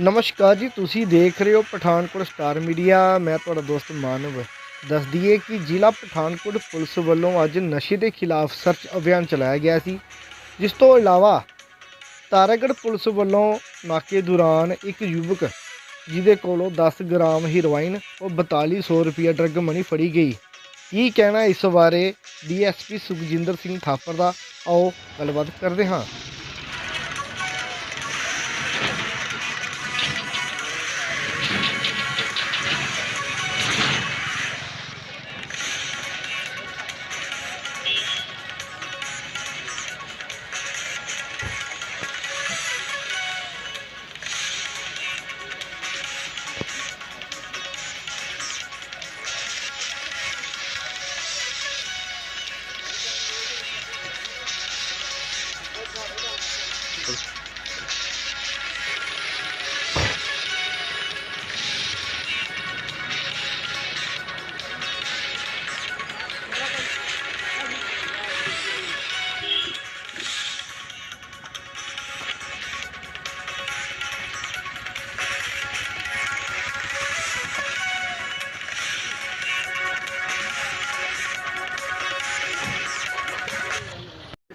ਨਮਸਕਾਰ ਜੀ, ਤੁਸੀਂ ਦੇਖ ਰਹੇ ਹੋ ਪਠਾਨਕੋਟ ਸਟਾਰ ਮੀਡੀਆ। ਮੈਂ ਤੁਹਾਡਾ ਦੋਸਤ ਮਾਨਵ। ਦੱਸ ਦਈਏ ਕਿ ਜ਼ਿਲ੍ਹਾ ਪਠਾਨਕੋਟ ਪੁਲਿਸ ਵੱਲੋਂ ਅੱਜ ਨਸ਼ੇ ਦੇ ਖਿਲਾਫ ਸਰਚ ਅਭਿਆਨ ਚਲਾਇਆ ਗਿਆ ਸੀ। ਜਿਸ ਤੋਂ ਇਲਾਵਾ ਤਾਰਾਗੜ੍ਹ ਪੁਲਿਸ ਵੱਲੋਂ ਨਾਕੇ ਦੌਰਾਨ ਇੱਕ ਯੁਵਕ, ਜਿਹਦੇ ਕੋਲੋਂ 10 ਗ੍ਰਾਮ ਹੀਰੋਇਨ ਉਹ 4200 ਰੁਪਏ ਡਰੱਗ ਮਨੀ ਫੜੀ ਗਈ। ਕੀ ਕਹਿਣਾ ਇਸ ਬਾਰੇ? ਡੀਐਸਪੀ ਸੁਖਜਿੰਦਰ ਸਿੰਘ ਥਾਪਰ ਦਾ। ਆਓ ਗੱਲਬਾਤ ਕਰਦੇ ਹਾਂ।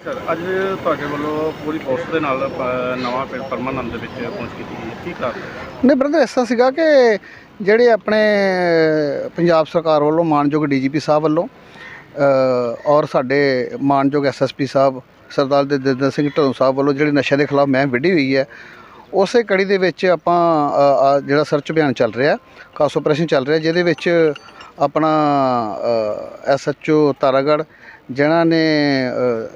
ਸਰ ਅੱਜ ਤੁਹਾਡੇ ਵੱਲੋਂ ਪੂਰੀ ਫੋਰਸ ਦੇ ਨਾਲ ਅ, ਨਵਾਂ ਪਿੰਡ ਪਰਮਾਨੰਦ ਦੇ ਵਿੱਚ ਪਹੁੰਚ ਕੀਤੀ ਗਈ। ਹੈ ਕੀ ਕਾਰਨ ਨਹੀਂ ਬ੍ਰਦਰ ਐਸਾ ਸੀਗਾ ਕਿ ਜਿਹੜੇ ਆਪਣੇ ਪੰਜਾਬ ਸਰਕਾਰ ਵੱਲੋਂ ਮਾਨਯੋਗ ਡੀਜੀਪੀ ਸਾਹਿਬ ਵੱਲੋਂ ਅ, ਔਰ ਸਾਡੇ ਮਾਨਯੋਗ ਐਸਐਸਪੀ ਸਾਹਿਬ ਸਰਦਾਰ ਦਦਿੰਦਰ ਸਿੰਘ ਢੱਲੋਂ ਸਾਹਿਬ ਵੱਲੋਂ ਜਿਹੜੀ ਨਸ਼ਿਆਂ ਦੇ ਖਿਲਾਫ ਮੁਹਿੰਮ ਵਿੱਢੀ ਹੋਈ ਹੈ ਉਸੇ ਕੜੀ ਦੇ ਵਿੱਚ ਆਪਾਂ ਅ, ਅ, ਜਿਹੜਾ ਸਰਚ ਅਭਿਆਨ ਚੱਲ ਰਿਹਾ ਖਾਸ ਆਪਰੇਸ਼ਨ ਚੱਲ ਰਿਹਾ ਜਿਹਦੇ ਵਿੱਚ ਆਪਣਾ ਐਸਐਚਓ ਤਾਰਾਗੜ੍ਹ ਜਿਨ੍ਹਾਂ ਨੇ ਅ,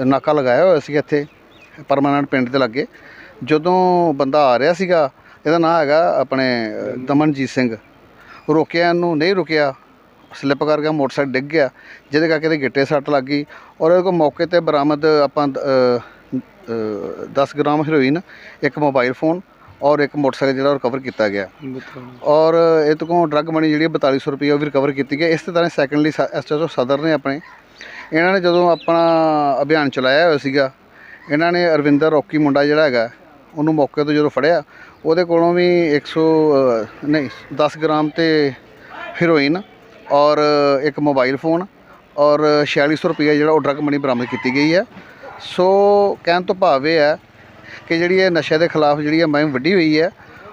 ਨਾਕਾ ਲਗਾਇਆ ਹੋਇਆ ਸੀ ਇੱਥੇ ਪਰਮਾਨੈਂਟ ਪਿੰਡ ਦੇ ਲਾਗੇ। ਜਦੋਂ ਬੰਦਾ ਆ ਰਿਹਾ ਸੀਗਾ, ਇਹਦਾ ਨਾਮ ਹੈਗਾ ਆਪਣੇ ਦਮਨਜੀਤ ਸਿੰਘ। ਰੋਕਿਆ ਇਹਨੂੰ, ਨਹੀਂ ਰੁਕਿਆ। ਸਲਿੱਪ ਕਰ ਗਿਆ, ਮੋਟਰਸਾਈਕਲ ਡਿੱਗ ਗਿਆ। ਜਿਹਦੇ ਕਰਕੇ ਇਹਦੇ ਗਿੱਟੇ ਸੱਟ ਲੱਗ ਗਈ। ਔਰ ਇਹਦੇ ਕੋਲ ਮੌਕੇ ਤੇ ਬਰਾਮਦ ਆਪਾਂ 10 ਗ੍ਰਾਮ ਹੈਰੋਇਨ ਇੱਕ ਮੋਬਾਈਲ ਫੋਨ ਔਰ ਇੱਕ ਮੋਟਰਸਾਈਕਲ ਜਿਹੜਾ ਰਿਕਵਰ ਕੀਤਾ ਗਿਆ। ਔਰ ਇਹ ਤੋਂ ਡਰੱਗ ਮਨੀ ਜਿਹੜੀ ਹੈ 4200 ਰੁਪਏ ਉਹ ਵੀ ਰਿਕਵਰ ਕੀਤੀ ਗਈ। ਇਸ ਤਰ੍ਹਾਂ ਸੈਕੰਡਲੀ ਐਸਐਚਓ ਸਦਰ ਨੇ ਆਪਣੇ ਇਹਨਾਂ ਨੇ ਜਦੋਂ ਆਪਣਾ ਅਭਿਆਨ ਚਲਾਇਆ ਹੋਇਆ ਸੀਗਾ ਇਹਨਾਂ ਨੇ ਅਰਵਿੰਦਰ ਰੌਕੀ ਮੁੰਡਾ ਜਿਹੜਾ ਹੈਗਾ ਉਹਨੂੰ ਮੌਕੇ ਤੋਂ ਜਦੋਂ ਫੜਿਆ ਉਹਦੇ ਕੋਲੋਂ ਵੀ 100 ਅ, ਨਹੀਂ 10 ਗ੍ਰਾਮ ਤੇ ਹੀਰੋਇਨ ਔਰ ਇੱਕ ਮੋਬਾਈਲ ਫੋਨ ਔਰ 4600 ਰੁਪਏ ਜਿਹੜਾ ਉਹ ਡਰੱਗ ਮਨੀ ਬਰਾਮਦ ਕੀਤੀ ਗਈ ਹੈ। ਸੋ ਕਹਿਣ ਤੋਂ ਭਾਵ ਇਹ ਹੈ ਕਿ ਜਿਹੜੀ ਇਹ ਨਸ਼ੇ ਦੇ ਖਿਲਾਫ ਜਿਹੜੀ ਇਹ ਮੁਹਿੰਮ ਵੱਡੀ ਹੋਈ ਹੈ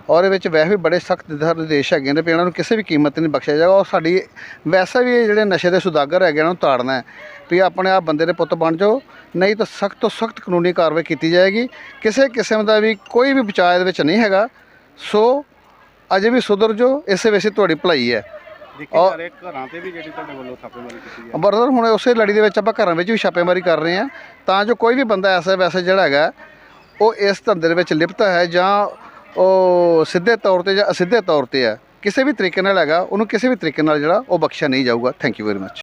ਔਰ ਇਹ ਵਿੱਚ ਵੈਸੇ ਵੀ ਬੜੇ ਸਖਤ ਨਿਰਦੇਸ਼ ਹੈਗੇ ਨੇ ਵੀ ਇਹਨਾਂ ਨੂੰ ਕਿਸੇ ਵੀ ਕੀਮਤ ਤੇ ਨਹੀਂ ਬਖਸ਼ਿਆ ਜਾਏਗਾ। ਔਰ ਸਾਡੀ ਵੈਸੇ ਵੀ ਇਹ ਜਿਹੜੇ ਨਸ਼ੇ ਦੇ ਸੁਦਾਗਰ ਹੈਗੇ ਇਹਨਾਂ ਨੂੰ ਤਾੜਨਾ ਹੈ ਵੀ ਆਪਣੇ ਆਪ ਬੰਦੇ ਦੇ ਪੁੱਤ ਬਣ ਜਾਓ ਨਹੀਂ ਤਾਂ ਸਖਤ ਤੋਂ ਸਖਤ ਕਾਨੂੰਨੀ ਕਾਰਵਾਈ ਕੀਤੀ ਜਾਏਗੀ। ਕਿਸੇ ਕਿਸਮ ਦਾ ਵੀ ਕੋਈ ਵੀ ਬਚਾਅ ਦੇ ਵਿੱਚ ਨਹੀਂ ਹੈਗਾ। ਸੋ ਅਜੇ ਵੀ ਸੁਧਰ ਜੋ ਇਸੇ ਹੀ ਤੁਹਾਡੀ ਭਲਾਈ ਹੈ। ਔਰ- ਘਰਾਂ ਤੇ ਵੀ ਜਿਹੜੀ ਤੁਹਾਡੇ ਵੱਲੋਂ ਛਾਪੇਮਾਰੀ ਕੀਤੀ ਹੈ। ਬਰਦਰ ਹੁਣ ਉਸੇ ਲੜੀ ਦੇ ਵਿੱਚ ਆਪਾਂ ਘਰਾਂ ਵਿੱਚ ਵੀ ਛਾਪੇਮਾਰੀ ਕਰ ਰਹੇ ਹਾਂ। ਤਾਂ ਜੋ ਕੋਈ ਵੀ ਬੰਦਾ ਐਸਾ ਵੈਸਾ ਜਿਹੜਾ ਹੈਗਾ ਉਹ ਇਸ ਧੰਦੇ ਦੇ ਵਿੱਚ ਲਿਪਤ ਹੈ ਜਾਂ ਉਹ ਸਿੱਧੇ ਤੌਰ ਤੇ ਜਾਂ ਅਸਿੱਧੇ ਤੌਰ ਤੇ ਆ ਕਿਸੇ ਵੀ ਤਰੀਕੇ ਨਾਲ ਹੈਗਾ, ਉਹਨੂੰ ਕਿਸੇ ਵੀ ਤਰੀਕੇ ਨਾਲ ਜਿਹੜਾ ਉਹ ਬਖਸ਼ਿਆ ਨਹੀਂ ਜਾਊਗਾ। Thank you very much